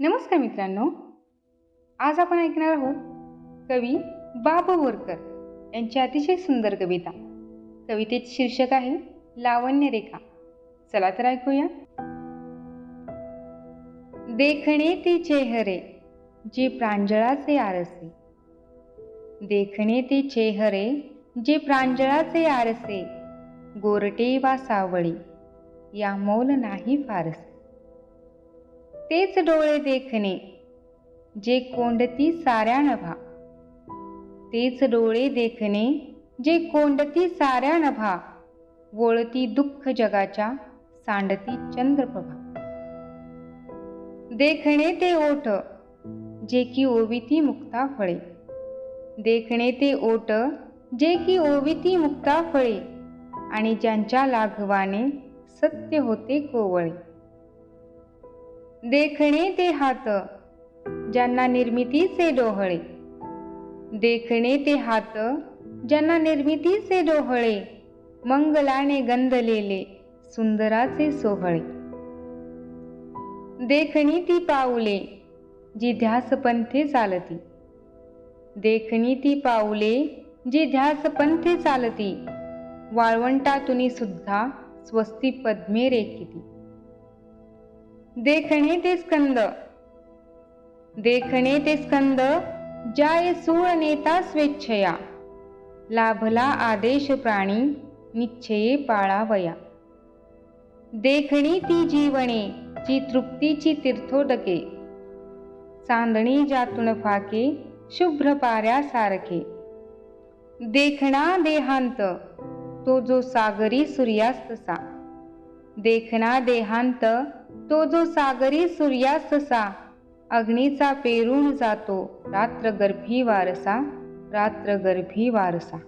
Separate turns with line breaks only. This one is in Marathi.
नमस्कार मित्रांनो. आज आपण ऐकणार आहोत कवी बाब बोरकर यांची अतिशय सुंदर कविता. कवितेचे शीर्षक आहे लावण्य रेखा. चला तर ऐकूया. देखणे ते चेहरे जे प्रांजळाचे आरसे. देखणे ते चेहरे जे प्रांजळाचे आरसे. गोरटे वा सावळी या मौल नाही फारसे. तेच डोळे देखणे जे कोंडती साऱ्या नभा. तेच डोळे देखणे जे कोंडती साऱ्या नभा. वोळती दुःख जगाच्या सांडती चंद्रप्रभा. देखणे ते ओठ जे की ओविती मुक्ता फळे. देखणे ते ओट जे की ओविती मुक्ता फळे. आणि ज्यांच्या लाघवाने सत्य होते कोवळे. देखणे ते हात ज्यांना निर्मितीचे डोहळे. देखणे ते हात ज्यांना निर्मितीचे डोहळे. मंगलाने गंधलेले सुंदराचे सोहळे. देखणी ती पाऊले जी ध्यास पंथे चालती. देखणी ती पाऊले जी ध्यास पंथे चालती. वाळवंटातुनी सुद्धा स्वस्ती पद्मे रेखिती. देखणे ते स्कंद. देखणे ते स्कंद जाय सूळ नेता स्वेच्छया. लाभला आदेश प्राणी निश्चये पाळावया. देखणी ती जीवने जी तृप्तीची तीर्थोदके. चांदणी ज्यातून फाके शुभ्र पाऱ्यासारखे देखणा देहांत तो जो सागरी सूर्यास्तसा. देखणा देहांत तो जो सागरी सूर्यास्तसा अग्नीचा पेरून जातो रात्र गर्भी वारसा रात्र गर्भी वारसा.